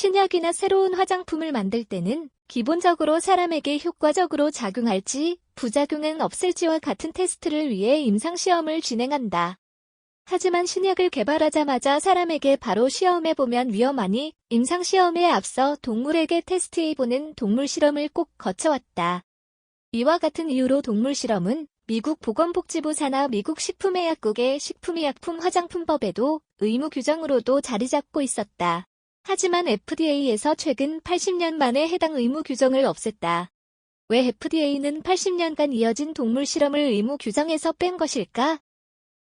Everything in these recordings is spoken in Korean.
신약이나 새로운 화장품을 만들 때는 기본적으로 사람에게 효과적으로 작용할지 부작용은 없을지와 같은 테스트를 위해 임상시험을 진행한다. 하지만 신약을 개발하자마자 사람에게 바로 시험해보면 위험하니 임상시험에 앞서 동물에게 테스트해보는 동물 실험을 꼭 거쳐왔다. 이와 같은 이유로 동물 실험은 미국 보건복지부 산하 미국 식품의약국의 식품의약품 화장품법에도 의무 규정으로도 자리 잡고 있었다. 하지만 FDA에서 최근 80년 만에 해당 의무 규정을 없앴다. 왜 FDA는 80년간 이어진 동물 실험을 의무 규정에서 뺀 것일까?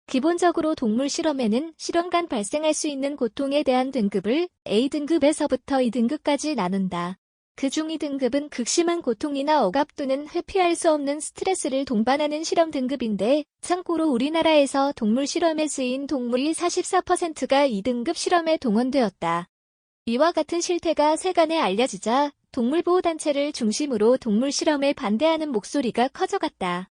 기본적으로 동물 실험에는 실험간 발생할 수 있는 고통에 대한 등급을 A등급에서부터 2등급까지 나눈다. 그중 2등급은 극심한 고통이나 억압 또는 회피할 수 없는 스트레스를 동반하는 실험 등급인데, 참고로 우리나라에서 동물 실험에 쓰인 동물이 44%가 2등급 실험에 동원되었다. 이와 같은 실태가 세간에 알려지자 동물보호단체를 중심으로 동물 실험에 반대하는 목소리가 커져갔다.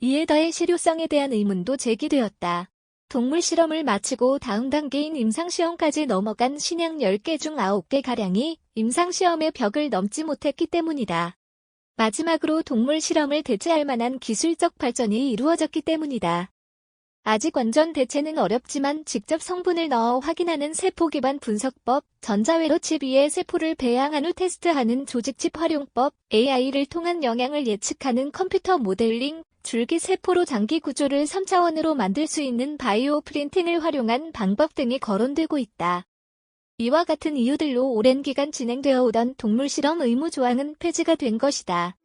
이에 더해 실효성에 대한 의문도 제기되었다. 동물 실험을 마치고 다음 단계인 임상시험까지 넘어간 신약 10개 중 9개가량이 임상시험의 벽을 넘지 못했기 때문이다. 마지막으로 동물 실험을 대체할 만한 기술적 발전이 이루어졌기 때문이다. 아직 완전 대체는 어렵지만 직접 성분을 넣어 확인하는 세포 기반 분석법, 전자회로 칩 위에 세포를 배양한 후 테스트하는 조직칩 활용법, AI를 통한 영향을 예측하는 컴퓨터 모델링, 줄기 세포로 장기 구조를 3차원으로 만들 수 있는 바이오 프린팅을 활용한 방법 등이 거론되고 있다. 이와 같은 이유들로 오랜 기간 진행되어 오던 동물 실험 의무 조항은 폐지가 된 것이다.